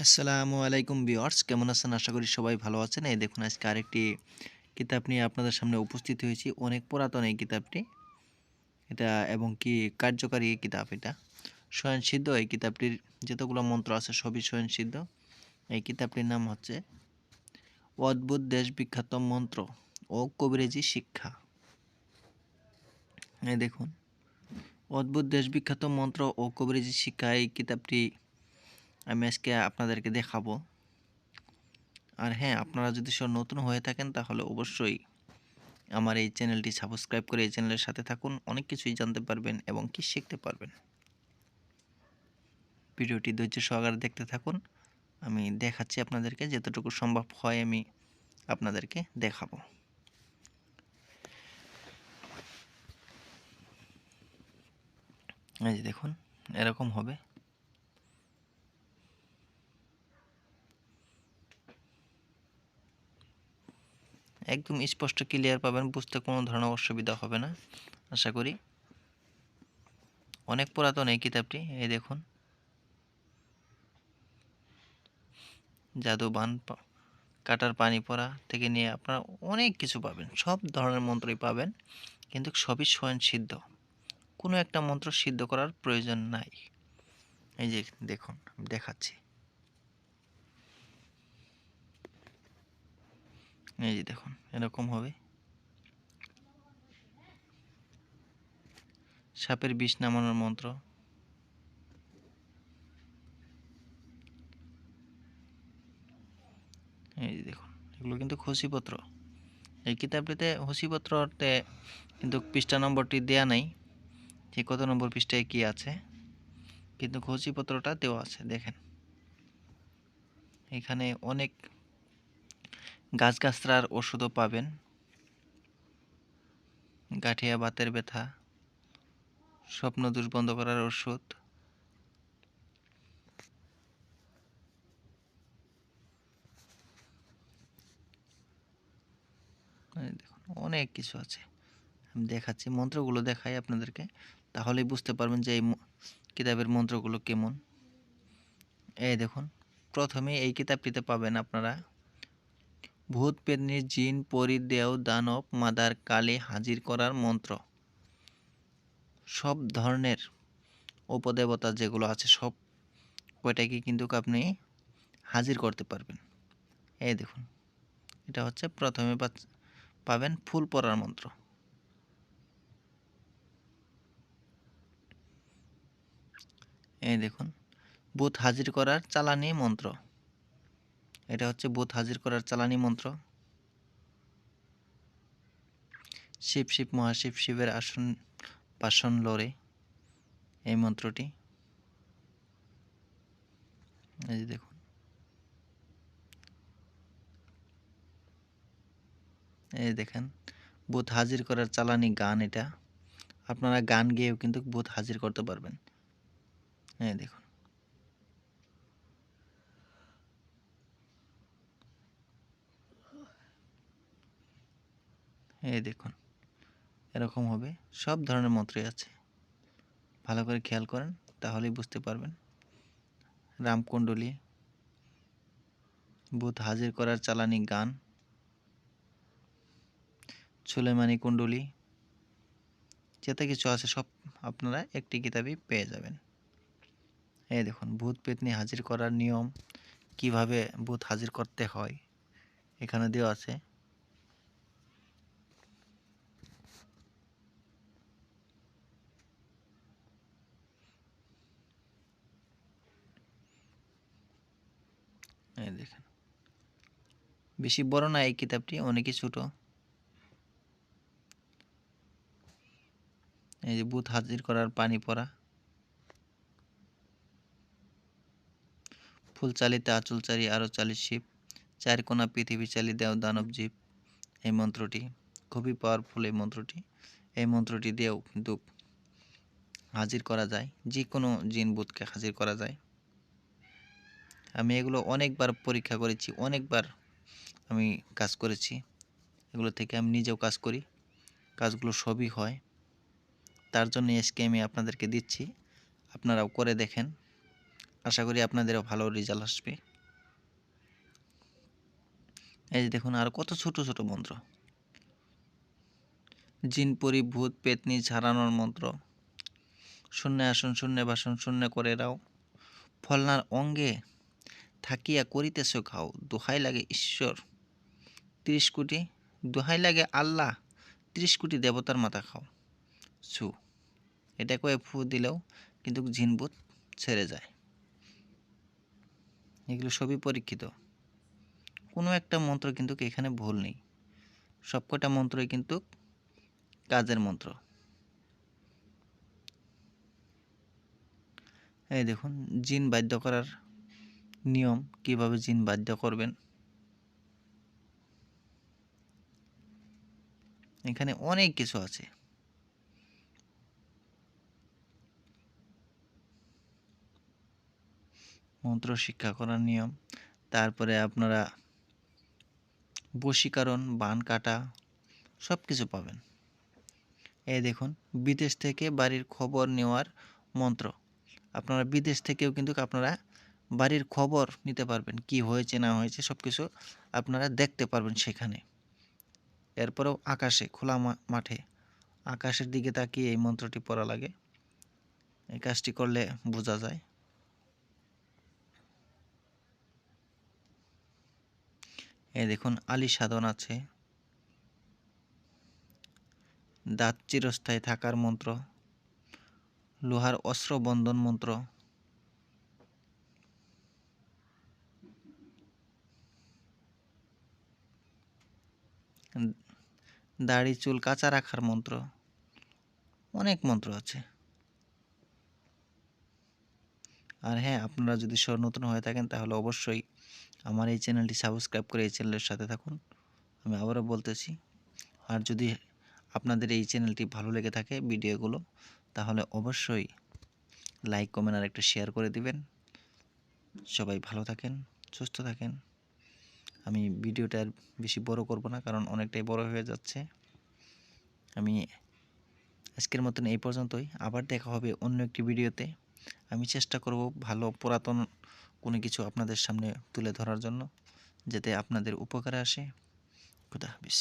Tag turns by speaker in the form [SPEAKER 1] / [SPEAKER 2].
[SPEAKER 1] আসসালামু আলাইকুম ভিউয়ার্স, কেমন আছেন? আশা করি সবাই ভালো আছেন। এই দেখুন, আজকে আরেকটি কিতাব নিয়ে আপনাদের সামনে উপস্থিত হয়েছি। অনেক পুরাতন এই কিতাবটি। এটা এবং কি কার্যকারী এই কিতাব এটা। স্বয়ংসিদ্ধ এই কিতাবটির যতগুলো মন্ত্র আছে, সবই স্বয়ংসিদ্ধ। এই কিতাবটির নাম হচ্ছে অদ্ভুত দেশ বিখ্যাত মন্ত্র ও কবিরেজি শিক্ষা। এই দেখুন, অদ্ভুত দেশ বিখ্যাত মন্ত্র ও কবিরেজি শিক্ষা এই কিতাবটি আমি আজকে আপনাদেরকে দেখাবো। আর হ্যাঁ আপনারা যদি সব নতুন হয়ে থাকেন, তাহলে অবশ্যই আমার এই চ্যানেলটি সাবস্ক্রাইব করে এই চ্যানেলের সাথে থাকুন, অনেক কিছুই জানতে পারবেন এবং কি শিখতে পারবেন। ভিডিওটি ধৈর্য সহকারে দেখতে থাকুন। আমি দেখাচ্ছি আপনাদেরকে, যতটুকু সম্ভব হয় আমি আপনাদেরকে দেখাবো। এই যে দেখুন, এরকম হবে। একদম স্পষ্ট ক্লিয়ার পাবেন, বুঝতে কোনো ধরনের অসুবিধা হবে না, আশা করি। অনেক পুরাতন এই কিতাবটি, এই দেখুন। জাদু বান কাটার পানি পড়া থেকে নিয়ে আপনারা অনেক কিছু পাবেন, সব ধরনের মন্ত্রই পাবেন, কিন্তু সবই স্বয়ং সিদ্ধ। কোনো একটা মন্ত্র সিদ্ধ করার প্রয়োজন নাই। এই যে দেখুন, দেখাচ্ছি। এই যে দেখুন। এরকম হবে। সাপের বিষ নামানোর মন্ত্র। এই দেখুন, এগুলো কিন্তু খুশিপত্র এই কিতাবটিতে হুসিপত্রতে কিন্তু পৃষ্ঠা নম্বরটি দেয়া নাই, যে কত নম্বর পৃষ্ঠায় কি আছে, কিন্তু খুশিপত্রটা দেওয়া আছে, দেখেন। এখানে অনেক গাছগাছড়ার ওষুধও পাবেন। গাঠিয়া বাতের ব্যথা, স্বপ্ন দোষ বন্ধ করার ওষুধ। দেখুন, অনেক কিছু আছে। আমি দেখাচ্ছি, মন্ত্রগুলো দেখাই আপনাদেরকে, তাহলেই বুঝতে পারবেন যে এই কিতাবের মন্ত্রগুলো কেমন। এই দেখুন প্রথমে এই কিতাবটিতে পাবেন আপনারা ভূত পেতনি জিন পরি দেও দানব মাদার কালী হাজির করার মন্ত্র। সব ধরনের উপদেবতা যেগুলো আছে সব কয়টাকে কিন্তু আপনি হাজির করতে পারবেন। এই দেখুন, এটা হচ্ছে প্রথমে পাবেন ফুল পড়ার মন্ত্র। এই দেখুন বুথ হাজির করার চালানি মন্ত্র। এটা হচ্ছে বুথ হাজির করার চালানি মন্ত্র। শিব শিব মহাশিব শিবের আসন পাশন লড়ে এই মন্ত্রটি। এই দেখুন। এই দেখেন বুথ হাজির করার চালানি গান এটা। আপনারা গান গেয়েও কিন্তু বুথ হাজির করতে পারবেন। এই দেখুন। এই দেখুন, এরকম হবে, সব ধরনের মন্ত্রই আছে। ভালো করে খেয়াল করেন, তাহলেই বুঝতে পারবেন। রামকুণ্ডলী বুথ হাজির করার চালানি গান। সুলেমানি কুণ্ডলী, যেতে কিছু আছে, সব আপনারা একটি কিতাবই পেয়ে যাবেন। এই দেখুন ভূত পেতনি হাজির করার নিয়ম, কীভাবে ভূত হাজির করতে হয়, এখানে দেওয়া আছে। এই দেখেন। বেশি বড় না এই কিতাবটি, অনেকই ছোট। এই যে বুথ হাজির করার পানি পড়া। ফুল চালিতে আঁচল চারি, আরও চালি শিব। চার কোনা পৃথিবী চালি দেও দানব জীব। এই মন্ত্রটি, খুবই পাওয়ারফুল এই মন্ত্রটি। এই মন্ত্রটি দিয়েও কিন্তু হাজির করা যায়। যে কোনো জিন বুথকে হাজির করা যায়। আমি এগুলো অনেকবার পরীক্ষা করেছি, অনেকবার আমি কাজ করেছি। এগুলো থেকে আমি নিজেও কাজ করি, কাজগুলো সবই হয়। তার জন্য আজকে আমি আপনাদেরকে দিচ্ছি, আপনারাও করে দেখেন। আশা করি আপনাদেরও ভালো রেজাল্ট আসবে। এই যে দেখুন, আর কত ছোট ছোট মন্ত্র। জিন, পরি, ভূত, পেতনি, ঝাড়ানোর মন্ত্র। শূন্য আসন, শূন্য বাসন শূন্য করে রাও ফলনার অঙ্গে থাকিয়া করিতেছ খাও, দোহাই লাগে ঈশ্বর। ত্রিশ কোটি, দোহাই লাগে আল্লাহ, ত্রিশ কোটি দেবতার মাথা খাও। ছু, এটা কয়ে ফু দিলেও কিন্তু ঝিনভূত ছেড়ে যায়। এগুলো সবই পরীক্ষিত। কোনো একটা মন্ত্র কিন্তু এখানে ভুল নেই। সবকটা মন্ত্রই কিন্তু কাজের মন্ত্র। এই দেখুন, জিন বাধ্য করার নিয়ম কীভাবে জিন বাধ্য করবেন? এখানে অনেক কিছু আছে। মন্ত্র শিক্ষা করার নিয়ম, তারপরে আপনারা বশীকরণ, বান কাটা সব কিছু পাবেন। এই দেখুন, বিদেশ থেকে বাড়ির খবর নেওয়ার মন্ত্র। আপনারা বিদেশ থেকেও কিন্তু আপনারা বাড়ির খবর নিতে পারবেন, কি হয়েছে, না হয়েছে সব কিছু আপনারা দেখতে পারবেন সেখানে। এরপরেও আকাশে, খোলা মাঠে, আকাশের দিকে তাকিয়ে এই মন্ত্রটি পড়া লাগে। এই কাজটি করলে বোঝা যায়। এই দেখুন, আলী সাধন আছে। দাঁত চিরস্থায়ী থাকার মন্ত্র। লোহার অস্ত্র বন্ধন মন্ত্র। দাড়ি, চুল কাঁচা রাখার মন্ত্র। অনেক মন্ত্র আছে। আর হ্যাঁ আপনারা যদি সব নতুন হয়ে থাকেন, তাহলে অবশ্যই আমার এই চ্যানেলটি সাবস্ক্রাইব করে এই চ্যানেলের সাথে থাকুন। আমি আবারও বলতেছি, আর যদি আপনাদের এই চ্যানেলটি ভালো লেগে থাকে ভিডিওগুলো, তাহলে অবশ্যই লাইক, কমেন্ট আর একটা শেয়ার করে দিবেন। সবাই ভালো থাকেন, সুস্থ থাকেন। আমি ভিডিওটা আর বেশি বড় করব না, কারণ অনেকটাই বড় হয়ে যাচ্ছে। আমি আজকের মতন এই পর্যন্তই। আবার দেখা হবে অন্য একটি ভিডিওতে। আমি চেষ্টা করব ভালো পুরাতন কোনো কিছু আপনাদের সামনে তুলে ধরার জন্য, যাতে আপনাদের উপকারে আসে। খুদা হাফিজ।